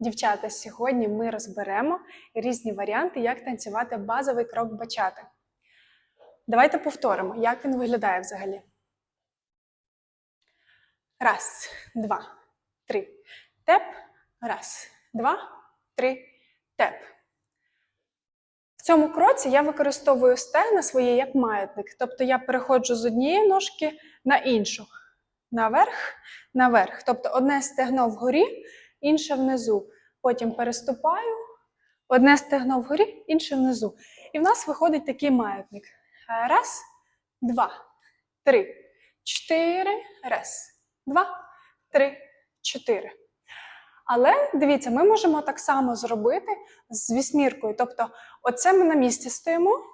Дівчата, сьогодні ми розберемо різні варіанти, як танцювати базовий крок бачати. Давайте повторимо, як він виглядає взагалі. Раз, два, три. Теп. Раз, два, три. Теп. В цьому кроці я використовую стегна свої як маятник. Тобто я переходжу з однієї ножки на іншу. Наверх, наверх. Тобто одне стегно вгорі, інше внизу. Потім переступаю, одне стегно вгорі, інше внизу. І в нас виходить такий маятник. Раз, два, три, чотири. Раз, два, три, чотири. Але дивіться, ми можемо так само зробити з вісьміркою. Тобто, оце ми на місці стоїмо.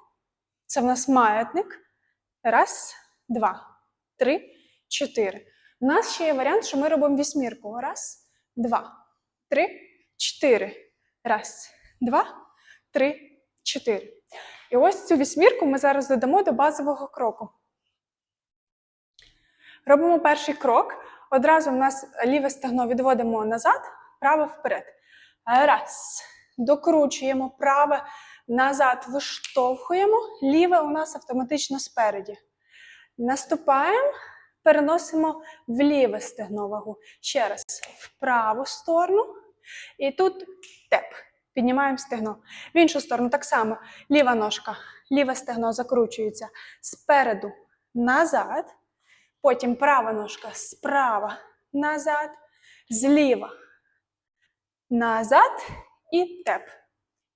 Це в нас маятник. Раз, два, три, чотири. У нас ще є варіант, що ми робимо вісьмірку. Раз, два, три, чотири. Раз, два, три, чотири. І ось цю вісьмірку ми зараз додамо до базового кроку. Робимо перший крок. Одразу в нас ліве стегно відводимо назад, праве вперед. Раз. Докручуємо праве назад, виштовхуємо. Ліве у нас автоматично спереді. Наступаємо, переносимо в ліве стегно вагу. Ще раз в праву сторону. І тут теп. Піднімаємо стегно. В іншу сторону так само. Ліва ножка, ліве стегно закручується спереду назад. Потім права ножка справа назад, зліва назад і теп.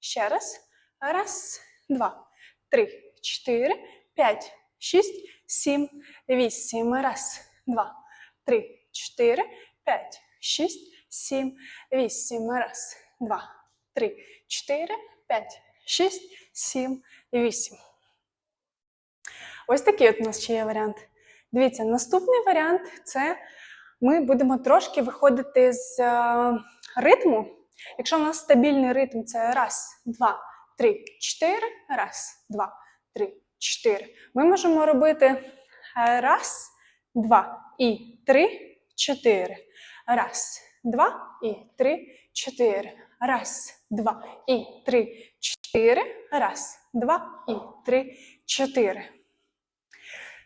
Ще раз. Раз, два, три, чотири, п'ять, шість, сім, вісім. Раз, два, три, чотири, п'ять, шість, сім, вісім. Раз, два, три, чотири, п'ять, шість, сім, вісім. Ось такий от у нас ще є варіант. Дивіться, наступний варіант це ми будемо трошки виходити з е, ритму. Якщо в нас стабільний ритм, це раз, два, три, чотири, раз, два, три, чотири. Ми можемо робити е, раз, два і три, чотири. Раз, два і три, чотири. Раз, два і три, чотири. Раз, два і три, чотири.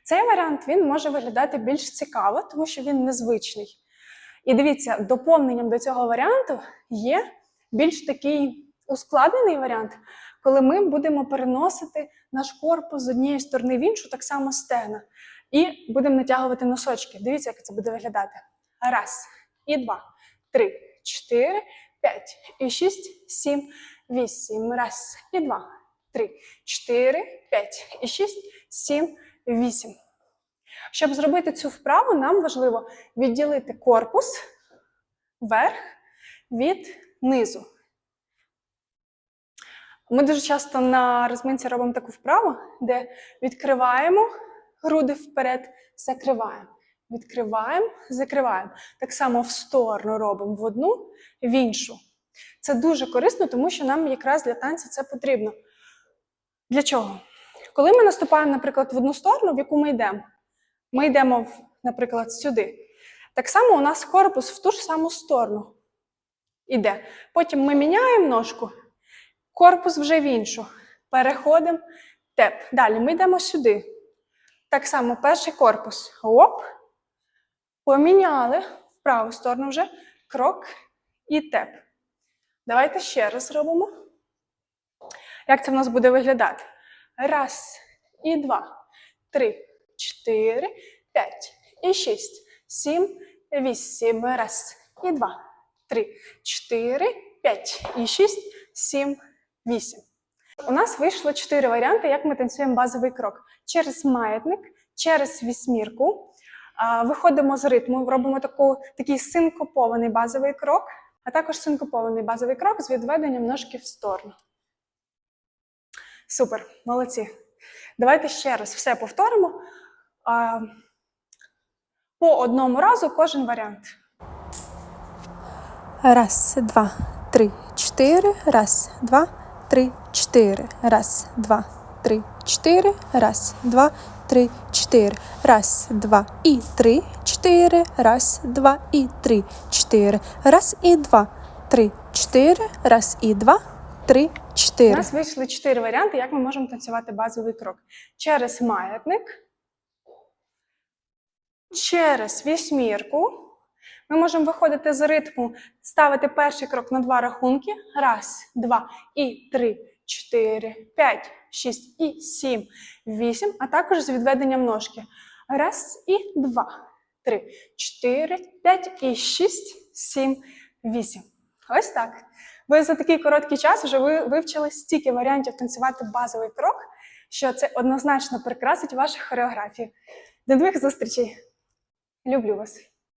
Цей варіант він може виглядати більш цікаво, тому що він незвичний. І дивіться, доповненням до цього варіанту є більш такий ускладнений варіант, коли ми будемо переносити наш корпус з однієї сторони в іншу, так само стегна. І будемо натягувати носочки. Дивіться, як це буде виглядати. Раз, і два, три, чотири, п'ять, і шість, сім, вісім. Раз, і два, три, чотири, п'ять, і шість, сім, вісім. Щоб зробити цю вправу, нам важливо відділити корпус вверх від низу. Ми дуже часто на розминці робимо таку вправу, де відкриваємо груди вперед, закриваємо. Відкриваємо, закриваємо. Так само в сторону робимо в одну, в іншу. Це дуже корисно, тому що нам якраз для танцю це потрібно. Для чого? Коли ми наступаємо, наприклад, в одну сторону, в яку ми йдемо, ми йдемо, наприклад, сюди. Так само у нас корпус в ту ж саму сторону іде. Потім ми міняємо ножку, корпус вже в іншу. Переходимо, теп. Далі ми йдемо сюди. Так само перший корпус. Оп. Поміняли в праву сторону вже крок і теп. Давайте ще раз робимо. Як це в нас буде виглядати? Раз, і два, три, чотири, п'ять, і шість, сім, вісім. Раз, і два, три, чотири, п'ять, і шість, сім, вісім. У нас вийшло чотири варіанти, як ми танцюємо базовий крок. Через маятник, через вісьмірку. Виходимо з ритму, робимо таку, такий синкопований базовий крок, а також синкопований базовий крок з відведенням ножки в сторону. Супер, молодці. Давайте ще раз все повторимо. По одному разу кожен варіант. Раз, два, три, чотири. Раз, два, три, чотири. Раз, два, три, чотири. Раз, два, три, чотири. Раз, два і три, чотири. Раз, два і три, чотири. Раз і два, три, чотири. Раз і два, три, чотири. У нас вийшли чотири варіанти, як ми можемо танцювати базовий крок. Через маятник, через вісьмірку. Ми можемо виходити з ритму, ставити перший крок на два рахунки. Раз, два і три, чотири, п'ять, шість і сім, вісім, а також з відведенням ножки. Раз і два, три, чотири, п'ять і шість, сім, вісім. Ось так. Ви за такий короткий час вже ви вивчили стільки варіантів танцювати базовий крок, що це однозначно прикрасить вашу хореографію. До нових зустрічей! Люблю вас!